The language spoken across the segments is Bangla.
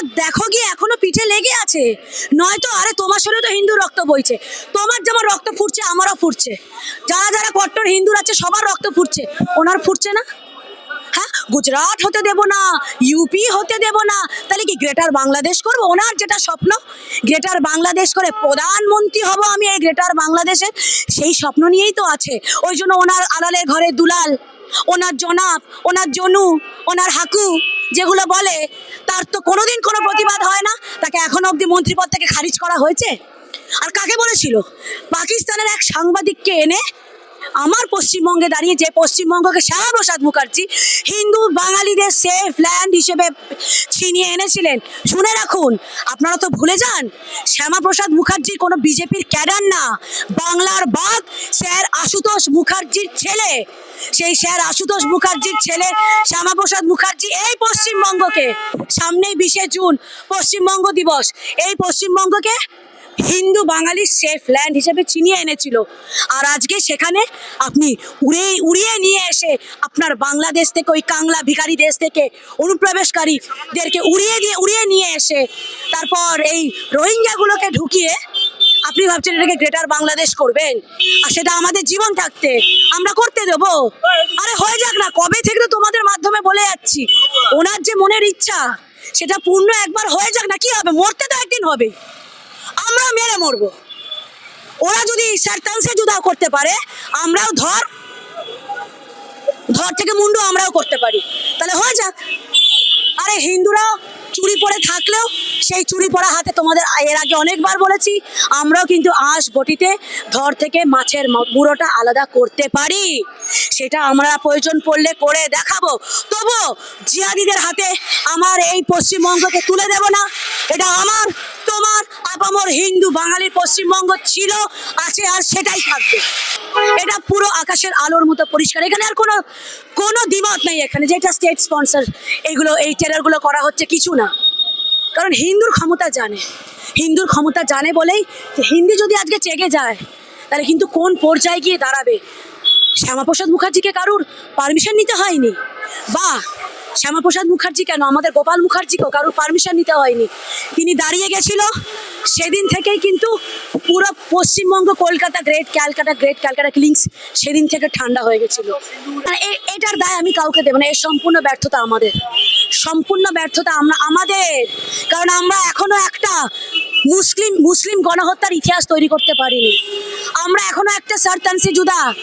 দাগ দেখো গিয়ে এখনও পিঠে লেগে আছে? নয়তো আরে তোমার শরীরে তো হিন্দু রক্ত বইছে। তোমার যেমন রক্ত ফুটছে, আমারও ফুটছে। যারা যারা কট্টর হিন্দুর আছে, সবার রক্ত ফুটছে। ওনার ফুটছে না? হ্যাঁ? গুজরাট হতে দেব না ইউপি হতে দেব না। তাহলে কি গ্রেটার বাংলাদেশ করব? ওনার যেটা স্বপ্ন, গ্রেটার বাংলাদেশ করে প্রধানমন্ত্রী হব আমি এই গ্রেটার বাংলাদেশে? সেই স্বপ্ন নিয়েই তো আছে। ওই জন্য ওনার আড়ালে ঘরে দুলাল, ওনার জনাব, ওনার জনু, ওনার হাকু, যেগুলো বলে তার তো কোনোদিন কোনো প্রতিবাদ হয় না। তাকে এখনও অবধি মন্ত্রীপদ থেকে খারিজ করা হয়েছে। আর কাকে বলেছিল? পাকিস্তানের এক সাংবাদিককে এনে আমার পশ্চিমবঙ্গে দাঁড়িয়ে যে পশ্চিমবঙ্গকে শ্যামাপ্রসাদ মুখার্জি হিন্দু বাঙালিদের সেফ ল্যান্ড হিসেবে ছিনিয়ে এনেছিলেন। শুনে রাখুন, আপনারা তো ভুলে যান, শ্যামাপ্রসাদ মুখার্জি কোনো বিজেপির ক্যাডার না। বাংলার বাদ স্যার আশুতোষ মুখার্জির ছেলে। সেই স্যার আশুতোষ মুখার্জির ছেলে শ্যামাপ্রসাদ মুখার্জি এই পশ্চিমবঙ্গকে। সামনেই বিশে জুন, পশ্চিমবঙ্গ দিবস। এই পশ্চিমবঙ্গকে হিন্দু বাঙালির সেফ ল্যান্ড হিসেবে চিনিয়ে এনেছিল। আর আজকে সেখানে আপনি উড়ে উড়িয়ে নিয়ে এসে আপনার বাংলাদেশ থেকে, ওই কাংলা ভিখারি দেশ থেকে অনুপ্রবেশকারীদেরকে উড়িয়ে দিয়ে, উড়িয়ে নিয়ে এসে তারপর এই রোহিঙ্গাগুলোকে ঢুকিয়ে আপনি ভাবছেন এটাকে গ্রেটার বাংলাদেশ করবেন? আর সেটা আমাদের জীবন থাকতে আমরা করতে দেবো? আরে হয়ে যাক না, কবে থেকে তো তোমাদের মাধ্যমে বলে যাচ্ছি। ওনার যে মনের ইচ্ছা, সেটা পূর্ণ একবার হয়ে যাক না, কি হবে? মরতে তো একদিন হবে আমরা মেরে মরবো। ওরা যদি সারতাংশে যুদাও করতে পারে, আমরাও ধর ধর থেকে মুন্ডু আমরাও করতে পারি। তাহলে হয়ে যাক। আরে হিন্দুরা চুরি পরে থাকলেও, সেই চুরি পরা হাতে তোমাদের এর আগে অনেকবার বলেছি, আমরাও কিন্তু আঁশ বটিতে ধর থেকে মাছের মুড়োটা আলাদা করতে পারি। সেটা আমরা প্রয়োজন পড়লে করে দেখাবো। তবু জিয়াদিদের হাতে আমার এই পশ্চিমবঙ্গকে তুলে দেব না। এটা আমার, তোমার আপামর হিন্দু বাঙালির পশ্চিমবঙ্গ ছিল, আছে আর সেটাই থাকবে। এটা পুরো আকাশের আলোর মতো পরিষ্কার। এখানে আর কোনো কোনো দ্বিমত নেই এখানে। যেটা স্টেট স্পন্সর এগুলো, এই টেরারগুলো করা হচ্ছে, কিছু না। কারণ হিন্দুর ক্ষমতা জানে। হিন্দুর ক্ষমতা জানে বলেই হিন্দি যদি আজকে চেগে যায়, তাহলে কিন্তু কোন পর্যায়ে গিয়ে দাঁড়াবে? শ্যামাপ্রসাদ মুখার্জিকে কারুর পারমিশন নিতে হয়নি? বা, শ্যামাপ্রসাদ মুখার্জি কেন? আমাদের গোপাল মুখার্জিকেও কারুর পারমিশন নিতে হয়নি? তিনি দাঁড়িয়ে গেছিল, সেদিন থেকেই কিন্তু পুরো Paschimbanga, Kolkata, great Calcutta great Calcutta killings সেদিন থেকে ঠান্ডা হয়ে গেছিল। এটার দায় আমি কাউকে দেবো না, এর সম্পূর্ণ ব্যর্থতা আমাদের। সম্পূর্ণ ব্যর্থতা আমরা, আমাদের। কারণ আমরা এখনও একটা মুসলিম মুসলিম গণহত্যার ইতিহাস তৈরি করতে পারিনি। আমরা এখনও একটা সারতানসি জুদা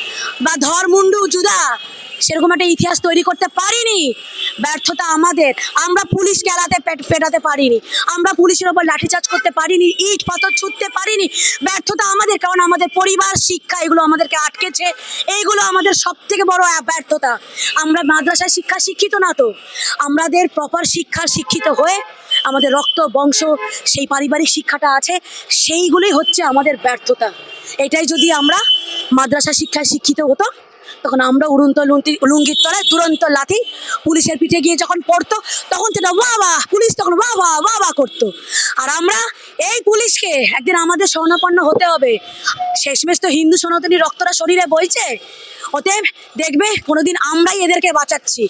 বা ধর্মুন্ডু জুদা সেরকম একটা ইতিহাস তৈরি করতে পারিনি। ব্যর্থতা আমাদের। আমরা পুলিশ কেলাতে পেটাতে পারিনি। আমরা পুলিশের ওপর লাঠিচার্জ করতে পারিনি, ইট, পাথর ছুটতে পারিনি। ব্যর্থতা আমাদের, কারণ আমাদের পরিবার, শিক্ষা, এগুলো আমাদেরকে আটকেছে। এইগুলো আমাদের সব থেকে বড় ব্যর্থতা। আমরা মাদ্রাসায় শিক্ষা শিক্ষিত না তো। আমাদের প্রপার শিক্ষা শিক্ষিত হয়ে আমাদের রক্ত, বংশ, সেই পারিবারিক শিক্ষাটা আছে, সেইগুলোই হচ্ছে আমাদের ব্যর্থতা। এটাই যদি আমরা মাদ্রাসা শিক্ষায় শিক্ষিত হতো তখন আমরা উড়ন্ত লুঙ্গি লুঙ্গির তলায় দুরন্ত লাথি পুলিশের পিঠে গিয়ে যখন পড়তো, তখন সেটা বাবা পুলিশ তখন বাবা বাবা করতো। আর আমরা এই পুলিশকে একদিন আমাদের শরণাপন্ন হতে হবে। শেষমেশ তো হিন্দু সনাতনী রক্তরা শরীরে বইছে। অতএব দেখবে, কোনোদিন আমরাই এদেরকে বাঁচাচ্ছি।